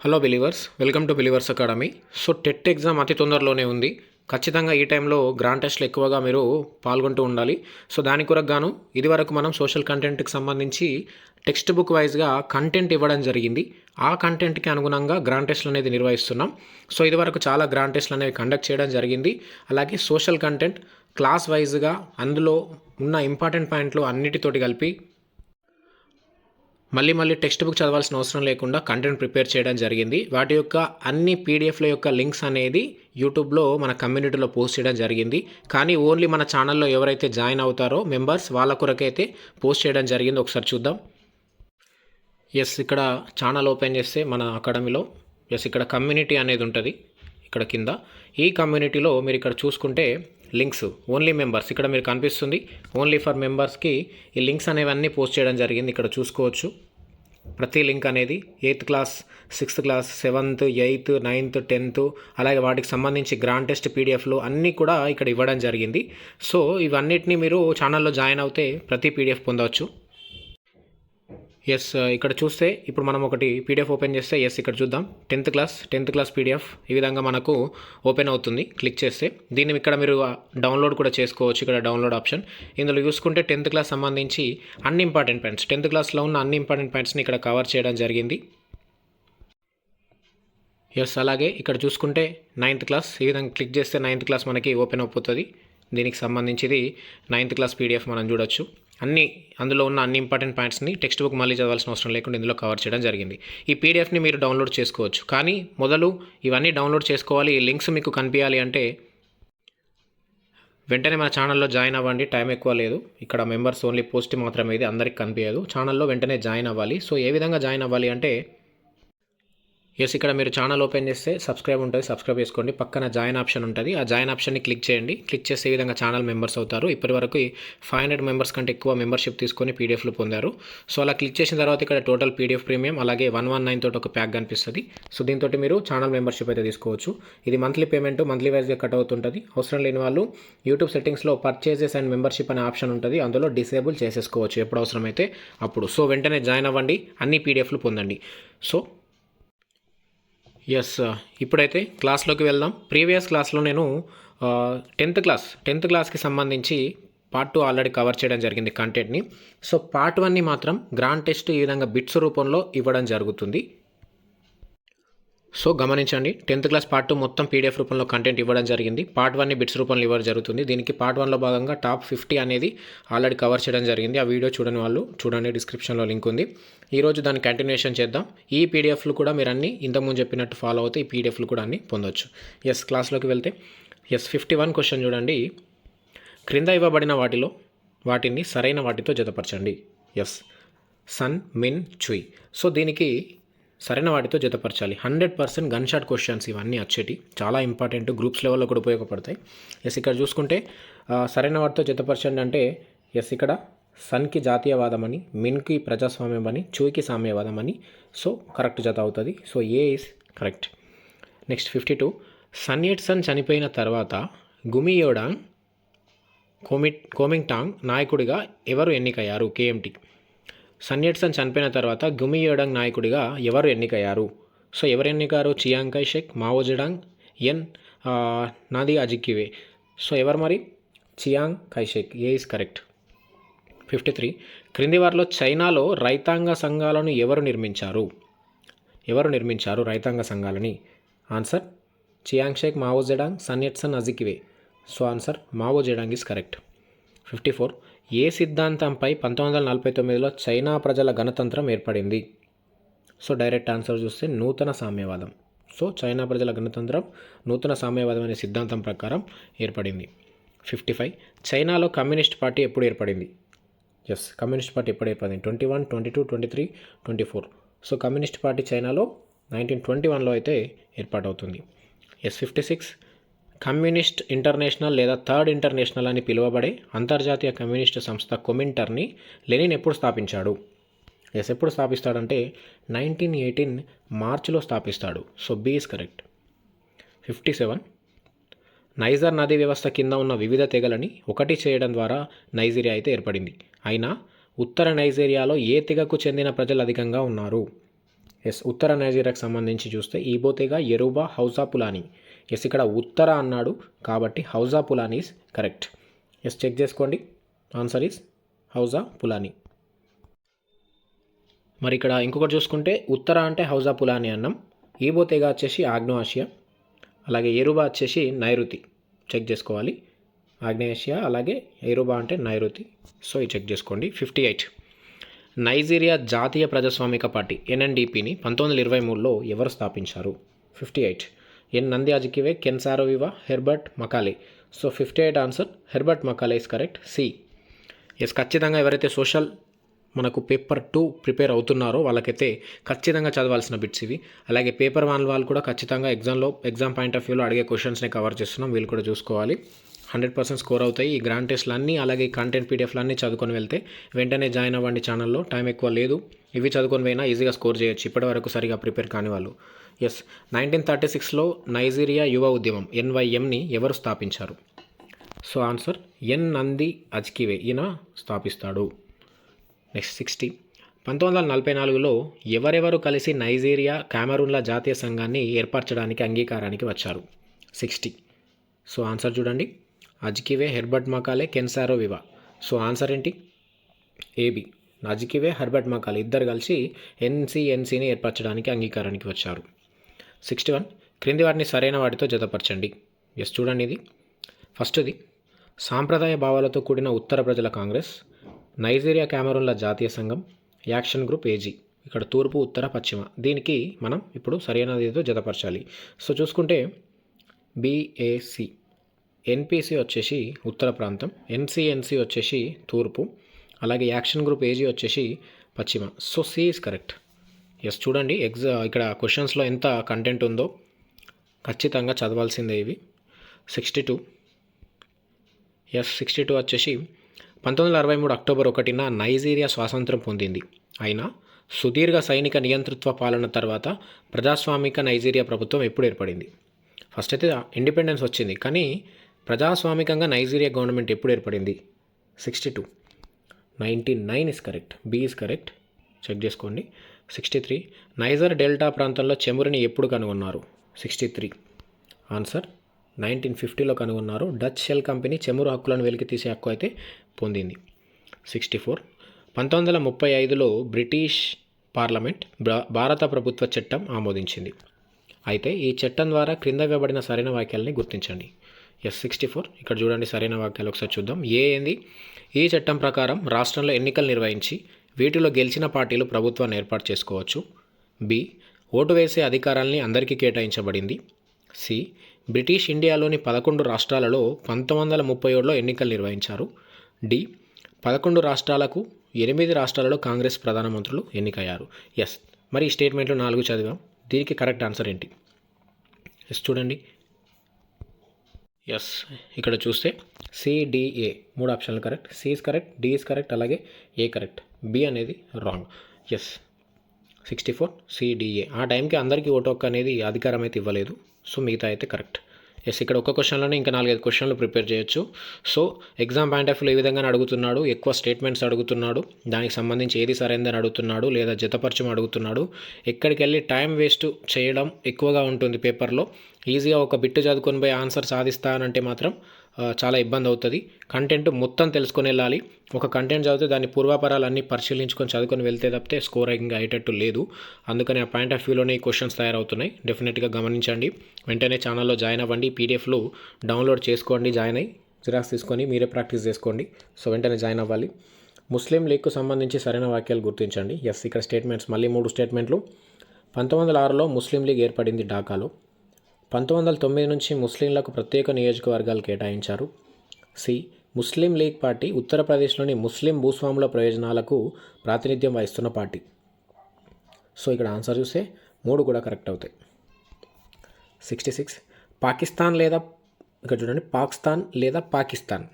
Hello believers welcome to believers academy so TET exam అతి తొందరలోనే ఉంది. ఖచ్చితంగా ఈ టైంలో గ్రాండ్ టెస్ట్లు ఎక్కువగా మీరు పాల్గొంటూ ఉండాలి. సో దాని కొరకు గాను ఇదివరకు మనం సోషల్ కంటెంట్కి సంబంధించి టెక్స్ట్ బుక్ వైజ్గా కంటెంట్ ఇవ్వడం జరిగింది. ఆ కంటెంట్కి అనుగుణంగా గ్రాండ్ టెస్ట్లు అనేది నిర్వహిస్తున్నాం. సో ఇదివరకు చాలా గ్రాండ్ టెస్ట్లు అనేవి కండక్ట్ చేయడం జరిగింది. అలాగే సోషల్ కంటెంట్ క్లాస్ వైజ్గా అందులో ఉన్న ఇంపార్టెంట్ పాయింట్లు అన్నిటితోటి కలిపి మళ్ళీ మళ్ళీ టెక్స్ట్ బుక్ చదవాల్సిన అవసరం లేకుండా కంటెంట్ ప్రిపేర్ చేయడం జరిగింది. వాటి యొక్క అన్ని పీడిఎఫ్ల యొక్క లింక్స్ అనేది యూట్యూబ్లో మన కమ్యూనిటీలో పోస్ట్ చేయడం జరిగింది. కానీ ఓన్లీ మన ఛానల్లో ఎవరైతే జాయిన్ అవుతారో మెంబర్స్ వాళ్ళ కొరకైతే పోస్ట్ చేయడం జరిగింది. ఒకసారి చూద్దాం. ఎస్ ఇక్కడ ఛానల్ ఓపెన్ చేస్తే మన అకాడమీలో ఎస్ ఇక్కడ కమ్యూనిటీ అనేది ఉంటుంది. ఇక్కడ కింద. ఈ కమ్యూనిటీలో మీరు ఇక్కడ చూసుకుంటే లింక్స్ ఓన్లీ మెంబర్స్ ఇక్కడ మీరు కనిపిస్తుంది. ఓన్లీ ఫర్ మెంబర్స్కి ఈ లింక్స్ అనేవన్నీ పోస్ట్ చేయడం జరిగింది. ఇక్కడ చూసుకోవచ్చు. ప్రతి లింక్ అనేది eighth class sixth class seventh eighth ninth tenth అలాగే వాటికి సంబంధించి గ్రాండ్ టెస్ట్ పీడిఎఫ్లు అన్నీ కూడా ఇక్కడ ఇవ్వడం జరిగింది. సో ఇవన్నిటిని మీరు ఛానల్లో జాయిన్ అవుతే ప్రతి పీడిఎఫ్ పొందవచ్చు ఎస్ uh, ఇక్కడ చూస్తే ఇప్పుడు మనం ఒకటి పీడిఎఫ్ ఓపెన్ చేస్తే ఎస్ ఇక్కడ చూద్దాం. Tenth class tenth class PDF ఈ విధంగా మనకు ఓపెన్ అవుతుంది. క్లిక్ చేస్తే. దీన్ని ఇక్కడ మీరు uh, డౌన్లోడ్ కూడా చేసుకోవచ్చు. ఇక్కడ డౌన్లోడ్ ఆప్షన్ ఇందులో చూసుకుంటే టెన్త్ క్లాస్ సంబంధించి అన్ని ఇంపార్టెంట్ పాయింట్స్ టెన్త్ క్లాస్లో ఉన్న అన్ని ఇంపార్టెంట్ పాయింట్స్ని ఇక్కడ కవర్ చేయడం జరిగింది. ఎస్ అలాగే ఇక్కడ చూసుకుంటే నైన్త్ క్లాస్ ఈ విధంగా క్లిక్ చేస్తే నైన్త్ క్లాస్ మనకి ఓపెన్ అయిపోతుంది. దీనికి సంబంధించిది నైన్త్ క్లాస్ పీడిఎఫ్ మనం చూడొచ్చు. అన్ని అందులో ఉన్న అన్ని ఇంపార్టెంట్ పాయింట్స్ని టెక్స్ట్ బుక్ మళ్ళీ చదవాల్సిన అవసరం లేకుండా ఇందులో కవర్ చేయడం జరిగింది. ఈ పీడిఎఫ్ని మీరు డౌన్లోడ్ చేసుకోవచ్చు. కానీ మొదలు ఇవన్నీ డౌన్లోడ్ చేసుకోవాలి. ఈ లింక్స్ మీకు కనిపించాలి అంటే వెంటనే మన ఛానల్లో జాయిన్ అవ్వండి. టైం ఎక్కువ లేదు. ఇక్కడ మెంబర్స్ ఓన్లీ పోస్ట్ మాత్రమే ఇది. అందరికి కనిపించదు. ఛానల్లో వెంటనే జాయిన్ అవ్వాలి. సో ఏ విధంగా జాయిన్ అవ్వాలి అంటే ఎస్ ఇక్కడ మీరు ఛానల్ ఓపెన్ చేస్తే సబ్స్క్రైబ్ ఉంటుంది. సబ్స్క్రైబ్ చేసుకోండి. పక్కన జాయిన్ ఆప్షన్ ఉంటుంది. ఆ జాయిన్ ఆప్షన్ని క్లిక్ చేయండి. క్లిక్ చేసే విధంగా ఛానల్ మెంబర్స్ అవుతారు. ఇప్పటివరకు ఫైవ్ హండ్రెడ్ మెంబర్స్ కంటే ఎక్కువ మెంబర్షిప్ తీసుకొని పీడిఎఫ్లు పొందారు. సో అలా క్లిక్ చేసిన తర్వాత ఇక్కడ టోటల్ పీడిఎఫ్ ప్రీమియం అలాగే వన్ వన్ నైన్ తోటి ఒక ప్యాక్ కనిపిస్తుంది. సో దీంతో మీరు ఛానల్ మెంబర్షిప్ అయితే తీసుకోవచ్చు. ఇది మంత్లీ పేమెంట్ మంత్లీ వైజ్గా కట్ అవుతుంటుంది. అవసరం లేని వాళ్ళు యూట్యూబ్ సెట్టింగ్స్లో పర్చేజెస్ అండ్ మెంబర్షిప్ అనే ఆప్షన్ ఉంటుంది. అందులో డిసేబుల్ చేసేసుకోవచ్చు. ఎప్పుడు అవసరమైతే అప్పుడు. సో వెంటనే జాయిన్ అవ్వండి. అన్ని పీడిఎఫ్లు పొందండి. సో ఎస్ ఇప్పుడైతే క్లాస్లోకి వెళ్దాం. ప్రీవియస్ క్లాస్లో నేను టెన్త్ క్లాస్ టెన్త్ క్లాస్కి సంబంధించి పార్ట్ టూ ఆల్రెడీ కవర్ చేయడం జరిగింది కంటెంట్ని సో పార్ట్ వన్ని మాత్రం గ్రాండ్ టెస్ట్ ఈ విధంగా బిట్స్ రూపంలో ఇవ్వడం జరుగుతుంది. సో గమనించండి టెన్త్ క్లాస్ పార్ట్ టూ మొత్తం పీడిఎఫ్ రూపంలో కంటెంట్ ఇవ్వడం జరిగింది. పార్ట్ వన్ని బిట్స్ రూపంలో ఇవ్వడం జరుగుతుంది. దీనికి పార్ట్ వన్లో భాగంగా టాప్ ఫిఫ్టీ అనేది ఆల్రెడీ కవర్ చేయడం జరిగింది. ఆ వీడియో చూడని వాళ్ళు చూడండి డిస్క్రిప్షన్లో లింక్ ఉంది. ఈరోజు దాన్ని కంటిన్యూషన్ చేద్దాం. ఈ పీడిఎఫ్లు కూడా మీరు అన్ని ఇంతకుముందు చెప్పినట్టు ఫాలో అవుతే ఈ పీడిఎఫ్లు కూడా అన్ని పొందొచ్చు. ఎస్ క్లాస్లోకి వెళ్తే ఎస్ ఫిఫ్టీ వన్ క్వశ్చన్ చూడండి. క్రింద ఇవ్వబడిన వాటిలో వాటిని సరైన వాటితో జతపరచండి. ఎస్ సన్ మిన్ చుయ్ సో దీనికి సరైన వాటితో జతపరచాలి. Hundred percent gun shot questions ఇవన్నీ వచ్చేటి చాలా ఇంపార్టెంట్ గ్రూప్స్ లెవెల్లో కూడా ఉపయోగపడతాయి. ఎస్ ఇక్కడ చూసుకుంటే సరైన వాటితో జతపరచండి అంటే ఎస్ ఇక్కడ సన్కి జాతీయవాదం అని మిన్కి ప్రజాస్వామ్యం అని చూయికి సామ్యవాదం అని సో కరెక్ట్ జత అవుతుంది. So A is correct next fifty two Sun Yat Sen చనిపోయిన తర్వాత గుమియోడాంగ్ కోమిట్ కోమింగ్టాంగ్ నాయకుడిగా ఎవరు ఎన్నికయ్యారు? కేఎంటీ సన్యట్సన్ చనిపోయిన తర్వాత గుమియోడంగ్ నాయకుడిగా ఎవరు ఎన్నికయ్యారు? సో ఎవరు ఎన్నికారు? చియాంగ్ షేక్ మావోజడాంగ్ ఎన్ నాది అజిక్కివే సో ఎవరు మరి? Chiang Kai shek A is correct? Fifty three. క్రింది వారిలో చైనాలో రైతాంగ సంఘాలను ఎవరు నిర్మించారు? ఎవరు నిర్మించారు రైతాంగ సంఘాలని? Answer Chiang Shek Mao Zedong Sun Yat sen Azikiwe so answer Mao Zedong is correct. Fifty four. ఏ సిద్ధాంతంపై పంతొమ్మిది వందల నలభై తొమ్మిదిలో చైనా ప్రజల గణతంత్రం ఏర్పడింది? సో డైరెక్ట్ ఆన్సర్ చూస్తే నూతన సామ్యవాదం. సో చైనా ప్రజల గణతంత్రం నూతన సామ్యవాదం అనే సిద్ధాంతం ప్రకారం ఏర్పడింది. Fifty five. చైనాలో కమ్యూనిస్ట్ పార్టీ ఎప్పుడు ఏర్పడింది? ఎస్ కమ్యూనిస్ట్ పార్టీ ఎప్పుడు ఏర్పడింది? Twenty one twenty two twenty three twenty four. So communist party చైనాలో నైన్టీన్ ట్వంటీ వన్లో అయితే ఏర్పాటవుతుంది. Yes fifty six communist international లేదా థర్డ్ ఇంటర్నేషనల్ అని పిలువబడే అంతర్జాతీయ కమ్యూనిస్ట్ సంస్థ కొమింటర్ని లెనిన్ ఎప్పుడు స్థాపించాడు? ఎస్ ఎప్పుడు స్థాపిస్తాడంటే నైన్టీన్ ఎయిటీన్ మార్చిలో స్థాపిస్తాడు. So B is correct. Fifty seven. Niger నదీ వ్యవస్థ కింద ఉన్న వివిధ తెగలని ఒకటి చేయడం ద్వారా నైజీరియా అయితే ఏర్పడింది. అయినా ఉత్తర నైజీరియాలో ఏ తెగకు చెందిన ప్రజలు అధికంగా ఉన్నారు? ఎస్ ఉత్తర నైజీరియాకు సంబంధించి చూస్తే ఈబోతేగా ఎరుబా హౌసా పులాని ఎస్ ఇక్కడ ఉత్తర అన్నాడు కాబట్టి Hausa Fulani is correct yes check చేసుకోండి. Answer is Hausa Fulani. మరి ఇక్కడ ఇంకొకటి చూసుకుంటే ఉత్తర అంటే హౌజా పులాని అన్నాం. ఈబోతేగా వచ్చేసి ఆగ్నేయాసియా అలాగే ఎరుబా వచ్చేసి నైరుతి. చెక్ చేసుకోవాలి. ఆగ్నేయాసియా అలాగే ఎరుబా అంటే నైరుతి. సో ఇది చెక్ చేసుకోండి. ఫిఫ్టీ ఎయిట్ నైజీరియా జాతీయ ప్రజాస్వామిక పార్టీ ఎన్ఎన్డిపిని పంతొమ్మిది వందల ఇరవై మూడులో ఎవరు స్థాపించారు? Fifty eight Nnamdi Azikiwe Ken Saro Wiwa Herbert Macaulay. So fifty eight answer Herbert Macaulay is correct C. Yes ఖచ్చితంగా ఎవరైతే సోషల్ మనకు పేపర్ టూ ప్రిపేర్ అవుతున్నారో వాళ్ళకైతే ఖచ్చితంగా చదవాల్సిన బిట్స్ ఇవి. అలాగే పేపర్ వన్ వాళ్ళు కూడా ఖచ్చితంగా ఎగ్జామ్లో ఎగ్జామ్ పాయింట్ ఆఫ్ వ్యూలో అడిగే క్వశ్చన్స్ని కవర్ చేస్తున్నాం. వీళ్ళు కూడా చూసుకోవాలి. హండ్రెడ్ పర్సెంట్ స్కోర్ అవుతాయి. ఈ గ్రాండ్ టెస్ట్లు అన్నీ అలాగే ఈ కంటెంట్ పీడిఎఫ్లు అన్నీ చదువుకొని వెళ్తే వెంటనే జాయిన్ అవ్వండి ఛానల్లో టైం ఎక్కువ లేదు. ఇవి చదువుకొని పోయినా ఈజీగా స్కోర్ చేయొచ్చు. ఇప్పటివరకు సరిగా ప్రిపేర్ కాని వాళ్ళు. ఎస్ నైన్టీన్ థర్టీ సిక్స్లో నైజీరియా యువ ఉద్యమం ఎన్వైఎంని ఎవరు స్థాపించారు? So answer Nnamdi Azikiwe. ఈయన స్థాపిస్తాడు. నెక్స్ట్ సిక్స్టీ పంతొమ్మిది వందల నలభై నాలుగులో ఎవరెవరు కలిసి నైజీరియా కామరూన్ల జాతీయ సంఘాన్ని ఏర్పరచడానికి అంగీకారానికి వచ్చారు? సిక్స్టీ సో ఆన్సర్ చూడండి. Azikiwe Herbert Macaulay Ken Saro Wiwa. So answer ఏంటి? ఏబి. Azikiwe Herbert Macaulay. ఇద్దరు కలిసి ఎన్సిఎన్సిని ఏర్పరచడానికి అంగీకారానికి వచ్చారు. Sixty one. క్రింది వాటిని సరైన వాటితో జతపరచండి. ఎస్ చూడండి ఇది. ఫస్ట్ది సాంప్రదాయ భావాలతో కూడిన ఉత్తర ప్రజల కాంగ్రెస్ నైజీరియా క్యామరూన్ల జాతీయ సంఘం యాక్షన్ గ్రూప్ ఏజీ ఇక్కడ తూర్పు ఉత్తర పశ్చిమ. దీనికి మనం ఇప్పుడు సరైనదితో జతపరచాలి. సో చూసుకుంటే బిఏసి ఎన్పిసి వచ్చేసి ఉత్తర ప్రాంతం ఎన్సిఎన్సి వచ్చేసి తూర్పు అలాగే యాక్షన్ గ్రూప్ ఏజీ వచ్చేసి పశ్చిమ. So C is correct yes చూడండి ఎగ్జా ఇక్కడ క్వశ్చన్స్లో ఎంత కంటెంట్ ఉందో ఖచ్చితంగా చదవాల్సిందే ఇవి. Sixty two yes sixty two వచ్చేసి పంతొమ్మిది వందల అరవై మూడు అక్టోబర్ ఒకటిన నైజీరియా స్వాతంత్రం పొందింది. అయినా సుదీర్ఘ సైనిక నియంతృత్వ పాలన తర్వాత ప్రజాస్వామిక నైజీరియా ప్రభుత్వం ఎప్పుడు ఏర్పడింది? ఫస్ట్ అయితే ఇండిపెండెన్స్ వచ్చింది కానీ ప్రజాస్వామికంగా నైజీరియా గవర్నమెంట్ ఎప్పుడు ఏర్పడింది? Sixty two ninety nine is correct B is correct check చేసుకోండి. Sixty three. నైజర్ డెల్టా ప్రాంతంలో చెమురుని ఎప్పుడు కనుగొన్నారు? Sixty three. ఆన్సర్ నైన్టీన్ ఫిఫ్టీలో కనుగొన్నారు. డచ్ షెల్ కంపెనీ చెమురు హక్కులను వెలికి తీసే హక్కు అయితే పొందింది. Sixty four. పంతొమ్మిది వందల ముప్పై ఐదులో బ్రిటిష్ పార్లమెంట్ భారత ప్రభుత్వ చట్టం ఆమోదించింది. అయితే ఈ చట్టం ద్వారా క్రింద ఇవ్వబడిన సరైన వాక్యాలని గుర్తించండి. Yes sixty four. ఇక్కడ చూడండి సరైన వాక్యాలు ఒకసారి చూద్దాం. ఏ ఏంది? ఈ చట్టం ప్రకారం రాష్ట్రంలో ఎన్నికలు నిర్వహించి వీటిలో గెలిచిన పార్టీలు ప్రభుత్వాన్ని ఏర్పాటు చేసుకోవచ్చు. బి. ఓటు వేసే అధికారాల్ని అందరికీ కేటాయించబడింది. సి. బ్రిటిష్ ఇండియాలోని పదకొండు రాష్ట్రాలలో పంతొమ్మిది వందల ముప్పై ఏడులో ఎన్నికలు నిర్వహించారు. డి. పదకొండు రాష్ట్రాలకు ఎనిమిది రాష్ట్రాలలో కాంగ్రెస్ ప్రధానమంత్రులు ఎన్నికయ్యారు. ఎస్. మరి ఈ స్టేట్మెంట్లో నాలుగు చదివాం. దీనికి కరెక్ట్ ఆన్సర్ ఏంటి? ఎస్ చూడండి. ఎస్. ఇక్కడ చూస్తే సిడిఏ మూడు ఆప్షన్లు correct. C is correct D is correct అలాగే ఏ కరెక్ట్. బి అనేది wrong yes sixty four CDA ఆ టైంకి అందరికీ ఓటు హక్కు అనేది అధికారం అయితే ఇవ్వలేదు. సో మిగతా అయితే కరెక్ట్ ఎస్ ఇక్కడ ఒక క్వశ్చన్లోనే ఇంకా నాలుగైదు క్వశ్చన్లు ప్రిపేర్ చేయొచ్చు. So exam point of view ఏ విధంగా అడుగుతున్నాడు ఎక్కువ స్టేట్మెంట్స్ అడుగుతున్నాడు దానికి సంబంధించి ఏది సరైనదని అడుగుతున్నాడు లేదా జతపరచం అడుగుతున్నాడు ఎక్కడికి వెళ్ళి టైం వేస్ట్ చేయడం ఎక్కువగా ఉంటుంది పేపర్లో ఈజీగా ఒక బిట్టు చదువుకొని పోయి ఆన్సర్ సాధిస్తానంటే మాత్రం చాలా ఇబ్బంది అవుతుంది. కంటెంట్ మొత్తం తెలుసుకొని వెళ్ళాలి. ఒక కంటెంట్ చదివితే దాని పూర్వాపరాలు అన్నీ పరిశీలించుకొని చదువుకొని వెళ్తే తప్పితే స్కోరింగ్ అయ్యేటట్టు లేదు. అందుకని ఆ పాయింట్ ఆఫ్ వ్యూలోనే ఈ క్వశ్చన్స్ తయారవుతున్నాయి. డెఫినెట్గా గమనించండి. వెంటనే ఛానల్లో జాయిన్ అవ్వండి. పీడిఎఫ్లు డౌన్లోడ్ చేసుకోండి జాయిన్ అయ్యి జిరాక్స్ తీసుకొని మీరే ప్రాక్టీస్ చేసుకోండి. సో వెంటనే జాయిన్ అవ్వాలి. ముస్లిం లీగ్కు సంబంధించి సరైన వాక్యాలు గుర్తించండి. ఎస్ ఇక్కడ స్టేట్మెంట్స్ మళ్ళీ మూడు స్టేట్మెంట్లు పంతొమ్మిది వందల ఆరులో ముస్లిం లీగ్ ఏర్పడింది ఢాకాలో. పంతొమ్మిది వందల తొమ్మిది నుంచి ముస్లింలకు ప్రత్యేక నియోజకవర్గాలు కేటాయించారు. సి. ముస్లిం లీగ్ పార్టీ ఉత్తరప్రదేశ్లోని ముస్లిం భూస్వాముల ప్రయోజనాలకు ప్రాతినిధ్యం వహిస్తున్న పార్టీ. సో ఇక్కడ ఆన్సర్ చూస్తే మూడు కూడా కరెక్ట్ అవుతాయి. Sixty six. పాకిస్తాన్ లేదా ఇక్కడ చూడండి పాకిస్తాన్ లేదా పాకిస్తాన్.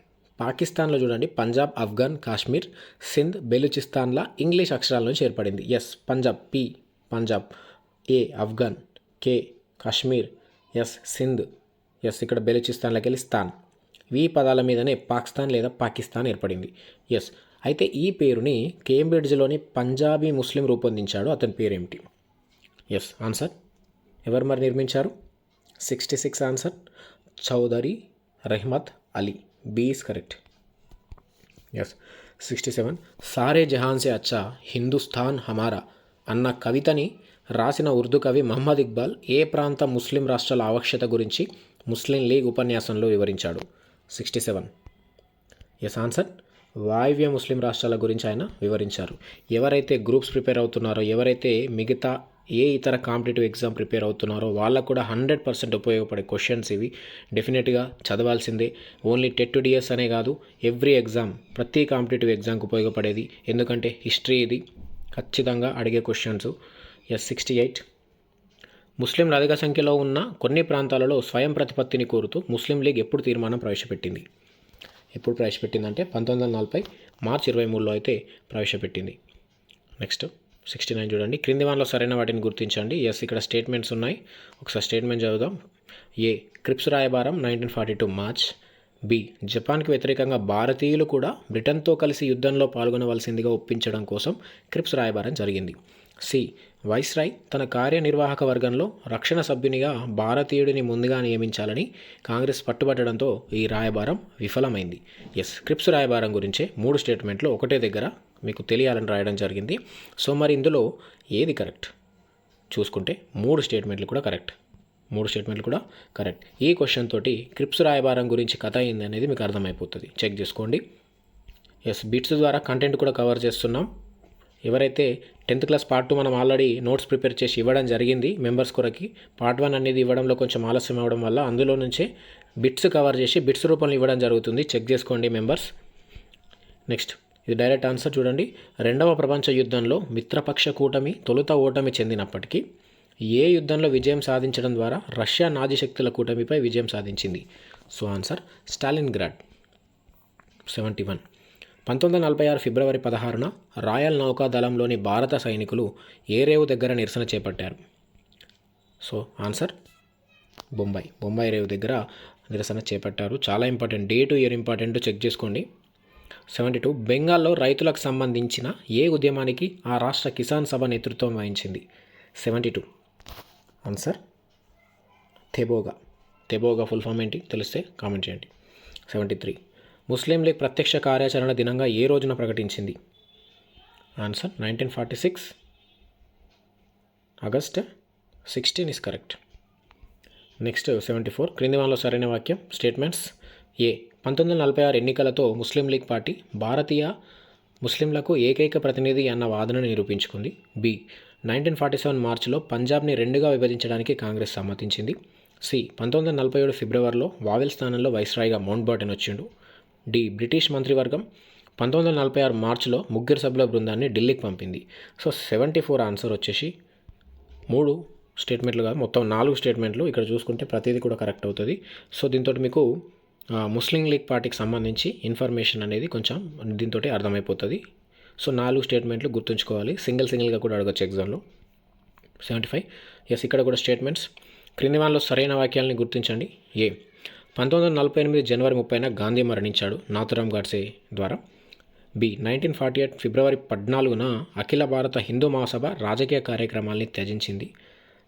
పాకిస్తాన్లో చూడండి పంజాబ్ ఆఫ్ఘన్ కాశ్మీర్ సింధ్ బెలూచిస్తాన్ల ఇంగ్లీష్ అక్షరాల నుంచి ఏర్పడింది. Yes Punjab P Punjab A Afghan K Kashmir S Sindh. Yes ఇక్కడ బెలూచిస్తాన్లోకి వెళ్ళి స్థాన్. ఈ పదాల మీదనే పాకిస్తాన్ లేదా పాకిస్తాన్ ఏర్పడింది. ఎస్ అయితే ఈ పేరుని కేంబ్రిడ్జ్లోని పంజాబీ ముస్లిం రూపొందించాడు అతని పేరేమిటి? Yes answer? ఎవరు మరి నిర్మించారు? Sixty six answer. Chaudhary Rehmat Ali. B is correct. Yes sixty seven. సారే జహాన్ సే అచ్చా హిందుస్థాన్ హమారా అన్న కవితని రాసిన ఉర్దూ కవి మహమ్మద్ ఇక్బాల్ ఏ ప్రాంత ముస్లిం రాష్ట్రాల ఆవశ్యత గురించి ముస్లిం లీగ్ ఉపన్యాసంలో వివరించాడు. Sixty seven. Yes answer? వాయువ్య ముస్లిం రాష్ట్రాల గురించి ఆయన వివరించారు. ఎవరైతే గ్రూప్స్ ప్రిపేర్ అవుతున్నారో ఎవరైతే మిగతా ఏ ఇతర కాంపిటేటివ్ ఎగ్జామ్ ప్రిపేర్ అవుతున్నారో వాళ్ళకు కూడా హండ్రెడ్ పర్సెంట్ ఉపయోగపడే క్వశ్చన్స్ ఇవి. డెఫినెట్గా చదవాల్సిందే. ఓన్లీ టెట్ డిఎస్ అనే కాదు ఎవ్రీ ఎగ్జామ్ ప్రతి కాంపిటేటివ్ ఎగ్జామ్కి ఉపయోగపడేది. ఎందుకంటే హిస్టరీ ఇది. ఖచ్చితంగా అడిగే క్వశ్చన్స్. Yes sixty eight. ముస్లింలు అధిక సంఖ్యలో ఉన్న కొన్ని ప్రాంతాలలో స్వయం ప్రతిపత్తిని కోరుతూ ముస్లిం లీగ్ ఎప్పుడు తీర్మానం ప్రవేశపెట్టింది? ఎప్పుడు ప్రవేశపెట్టిందంటే పంతొమ్మిది వందల నలభై మార్చి ఇరవై మూడులో అయితే ప్రవేశపెట్టింది. నెక్స్ట్ సిక్స్టీ నైన్ చూడండి. క్రింది వానలో సరైన వాటిని గుర్తించండి. ఎస్ ఇక్కడ స్టేట్మెంట్స్ ఉన్నాయి. ఒకసారి స్టేట్మెంట్ చదువుదాం. A. Cripps Rayabaram nineteen forty two March. B. జపాన్కి వ్యతిరేకంగా భారతీయులు కూడా బ్రిటన్తో కలిసి యుద్ధంలో పాల్గొనవలసిందిగా ఒప్పించడం కోసం క్రిప్స్ రాయబారం జరిగింది. సి. వైస్రాయ్ తన కార్యనిర్వాహక వర్గంలో రక్షణ సభ్యునిగా భారతీయుడిని ముందుగా నియమించాలని కాంగ్రెస్ పట్టుబట్టడంతో ఈ రాయబారం విఫలమైంది. ఎస్. క్రిప్స్ రాయబారం గురించే మూడు స్టేట్మెంట్లు ఒకటే దగ్గర మీకు తెలియాలని రాయడం జరిగింది. సో మరి ఇందులో ఏది కరెక్ట్? చూసుకుంటే మూడు స్టేట్మెంట్లు కూడా కరెక్ట్. మూడు స్టేట్మెంట్లు కూడా కరెక్ట్. ఈ క్వశ్చన్ తోటి క్రిప్స్ రాయబారం గురించి కథ అయింది అనేది మీకు అర్థమైపోతుంది. చెక్ చేసుకోండి. ఎస్. బిట్స్ ద్వారా కంటెంట్ కూడా కవర్ చేస్తున్నాం. ఎవరైతే టెన్త్ క్లాస్ పార్ట్ టూ మనం ఆల్రెడీ నోట్స్ ప్రిపేర్ చేసి ఇవ్వడం జరిగింది మెంబర్స్ కొరకి పార్ట్ వన్ అనేది ఇవ్వడంలో కొంచెం ఆలస్యం అవ్వడం వల్ల అందులో నుంచే బిట్స్ కవర్ చేసి బిట్స్ రూపంలో ఇవ్వడం జరుగుతుంది. చెక్ చేసుకోండి మెంబర్స్. నెక్స్ట్ ఇది డైరెక్ట్ ఆన్సర్ చూడండి. రెండవ ప్రపంచ యుద్ధంలో మిత్రపక్ష కూటమి తొలుత ఓటమి చెందినప్పటికీ ఏ యుద్ధంలో విజయం సాధించడం ద్వారా రష్యా నాజీ శక్తుల కూటమిపై విజయం సాధించింది? So answer Stalingrad seventy one. పంతొమ్మిది వందల నలభై ఆరు ఫిబ్రవరి పదహారున రాయల్ నౌకాదళంలోని భారత సైనికులు ఏ రేవు దగ్గర నిరసన చేపట్టారు? So answer? బొంబాయి. బొంబాయి రేవు దగ్గర నిరసన చేపట్టారు. చాలా important. Date year important. Check చేసుకోండి. Seventy two. బెంగాల్లో రైతులకు సంబంధించిన ఏ ఉద్యమానికి ఆ రాష్ట్ర కిసాన్ సభ నేతృత్వం వహించింది? Seventy two. Answer? Tebhaga. Tebhaga full form ఏంటి? తెలిస్తే కామెంట్ చేయండి. Seventy three. ముస్లిం లీగ్ ప్రత్యక్ష కార్యాచరణ దినంగా ఏ రోజున ప్రకటించింది? Answer nineteen forty six. August sixteen is correct next seventy four క్రింది వాళ్ళలో సరైన వాక్యం. స్టేట్మెంట్స్ ఏ పంతొమ్మిది వందల నలభై ఆరు ఎన్నికలతో ముస్లిం లీగ్ పార్టీ భారతీయ ముస్లింలకు ఏకైక ప్రతినిధి అన్న వాదనను నిరూపించుకుంది. బి నైన్టీన్ ఫార్టీ సెవెన్ మార్చిలో పంజాబ్ని రెండుగా విభజించడానికి కాంగ్రెస్ సమ్మతించింది. సి పంతొమ్మిది వందల నలభై ఏడు ఫిబ్రవరిలో వావెల్ స్థానంలో వైస్రాయ్గా మౌంట్ బాటన్ వచ్చిండు. డి. బ్రిటిష్ మంత్రివర్గం పంతొమ్మిది వందల నలభై ఆరు మార్చిలో ముగ్గురు సభ్యుల బృందాన్ని ఢిల్లీకి పంపింది. సో సెవెంటీ ఫోర్ ఆన్సర్ వచ్చేసి మూడు స్టేట్మెంట్లు కాదు మొత్తం నాలుగు స్టేట్మెంట్లు ఇక్కడ చూసుకుంటే ప్రతిదీ కూడా కరెక్ట్ అవుతుంది. సో దీంతో మీకు ముస్లిం లీగ్ పార్టీకి సంబంధించి ఇన్ఫర్మేషన్ అనేది కొంచెం దీంతో అర్థమైపోతుంది. సో నాలుగు స్టేట్మెంట్లు గుర్తుంచుకోవాలి. సింగిల్ సింగిల్గా కూడా అడగచ్చు ఎగ్జామ్లో. Seventy five. ఎస్ ఇక్కడ కూడా స్టేట్మెంట్స్. క్రింది వాళ్ళలో సరైన వాక్యాలని గుర్తించండి. ఏ? పంతొమ్మిది వందల నలభై ఎనిమిది జనవరి ముప్పైన గాంధీ మరణించాడు నాథురామ్ గాడ్సే ద్వారా. బి నైన్టీన్ ఫార్టీ ఎయిట్ ఫిబ్రవరి పద్నాలుగున అఖిల భారత హిందూ మహాసభ రాజకీయ కార్యక్రమాల్ని త్యజించింది.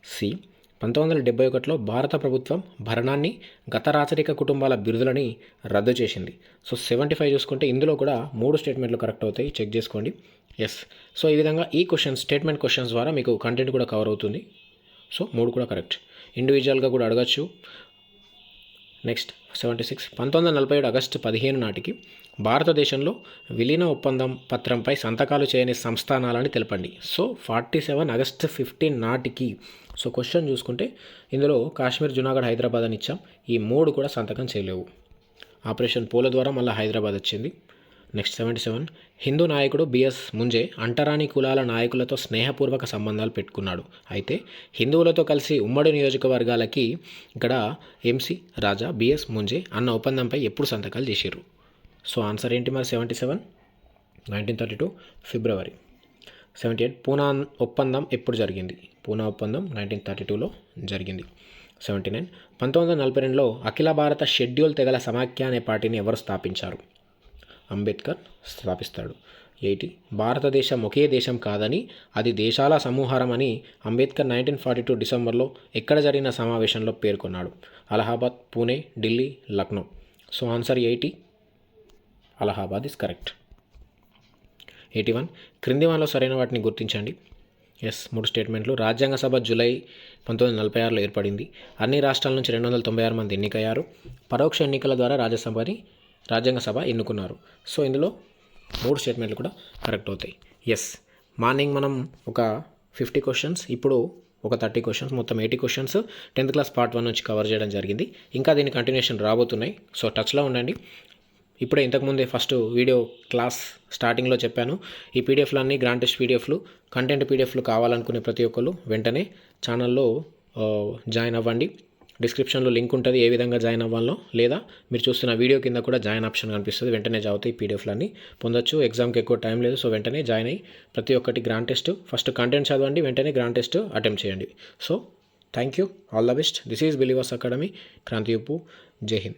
సి పంతొమ్మిది వందల డెబ్బై ఒకటిలో భారత ప్రభుత్వం భరణాన్ని గత రాచరిక కుటుంబాల బిరుదులని రద్దు చేసింది. సో సెవెంటీ ఫైవ్ చూసుకుంటే ఇందులో కూడా మూడు స్టేట్మెంట్లు కరెక్ట్ అవుతాయి. చెక్ చేసుకోండి. ఎస్ సో ఈ విధంగా ఈ క్వశ్చన్స్ స్టేట్మెంట్ క్వశ్చన్స్ ద్వారా మీకు కంటెంట్ కూడా కవర్ అవుతుంది. సో మూడు కూడా కరెక్ట్. ఇండివిజువల్గా కూడా అడగచ్చు. నెక్స్ట్ సెవెంటీ సిక్స్ పంతొమ్మిది వందల నలభై ఏడు ఆగస్టు పదిహేను నాటికి భారతదేశంలో విలీన ఒప్పందం పత్రంపై సంతకాలు చేయని సంస్థానాలని తెలపండి. So forty seven August fifteen నాటికి సో క్వశ్చన్ చూసుకుంటే ఇందులో కాశ్మీర్ జునాగఢ్ హైదరాబాద్ అని ఇచ్చాం. ఈ మూడు కూడా సంతకం చేయలేవు. ఆపరేషన్ పోల ద్వారా మళ్ళీ హైదరాబాద్ వచ్చింది. Next seventy seven. హిందూ నాయకుడు బిఎస్ ముంజే అంటరాని కులాల నాయకులతో స్నేహపూర్వక సంబంధాలు పెట్టుకున్నాడు. అయితే హిందువులతో కలిసి ఉమ్మడి నియోజకవర్గాలకి ఇక్కడ ఎంసీ రాజా బిఎస్ ముంజే అన్న ఒప్పందంపై ఎప్పుడు సంతకాలు చేశారు సో ఆన్సర్ ఏంటి మరి seventy seven? Nineteen thirty two ఫిబ్రవరి. Seventy eight. పూనా ఒప్పందం ఎప్పుడు జరిగింది? పూనా ఒప్పందం నైన్టీన్ థర్టీ టూలో జరిగింది. Seventy nine. పంతొమ్మిది వందల నలభై రెండులో అఖిల భారత షెడ్యూల్ తెగల సమాఖ్య అనే పార్టీని ఎవరు స్థాపించారు? అంబేద్కర్ స్థాపిస్తాడు. ఎయిటీ భారతదేశం ఒకే దేశం కాదని అది దేశాల సమూహారం అని అంబేద్కర్ నైన్టీన్ ఫార్టీ టూ డిసెంబర్లో ఎక్కడ జరిగిన సమావేశంలో పేర్కొన్నాడు. Allahabad Pune Delhi Lucknow. So answer eighty. Allahabad is correct. Eighty one క్రింది వన్లో సరైన వాటిని గుర్తించండి. ఎస్ మూడు స్టేట్మెంట్లు. రాజ్యాంగ సభ జూలై పంతొమ్మిది వందల నలభై ఆరులో ఏర్పడింది. అన్ని రాష్ట్రాల నుంచి రెండు వందల తొంభై ఆరు మంది ఎన్నికయ్యారు. పరోక్ష ఎన్నికల ద్వారా రాజ్యసభని రాజ్యాంగ సభ ఎన్నుకున్నారు. సో ఇందులో మూడు స్టేట్మెంట్లు కూడా కరెక్ట్ అవుతాయి. ఎస్ మార్నింగ్ మనం ఒక ఫిఫ్టీ క్వశ్చన్స్ ఇప్పుడు ఒక థర్టీ క్వశ్చన్స్ మొత్తం eighty questions tenth class part one నుంచి కవర్ చేయడం జరిగింది. ఇంకా దీని కంటిన్యూషన్ రాబోతున్నాయి. సో టచ్లో ఉండండి. ఇప్పుడే ఇంతకుముందే ఫస్ట్ వీడియో క్లాస్ స్టార్టింగ్లో చెప్పాను. ఈ పీడిఎఫ్లన్నీ గ్రాండ్ టెస్ట్ పీడిఎఫ్లు కంటెంట్ పీడిఎఫ్లు కావాలనుకునే ప్రతి ఒక్కరు వెంటనే ఛానల్లో జాయిన్ అవ్వండి. డిస్క్రిప్షన్లో లింక్ ఉంటుంది ఏ విధంగా జాయిన్ అవ్వాలో లేదా మీరు చూస్తున్న వీడియో కింద కూడా జాయిన్ ఆప్షన్ కనిపిస్తుంది. వెంటనే జాబితే ఈ పీడిఎఫ్లన్నీ పొందొచ్చు. ఎగ్జామ్కి ఎక్కువ టైం లేదు సో వెంటనే జాయిన్ అయ్యి ప్రతి ఒక్కటి గ్రాండ్ టెస్ట్. ఫస్ట్ కంటెంట్ చదవండి వెంటనే గ్రాండ్ టెస్ట్ అటెంప్ట్ చేయండి. So thank you. All the best. This is believers academy. Kranti ఉప్పు జై హింద్.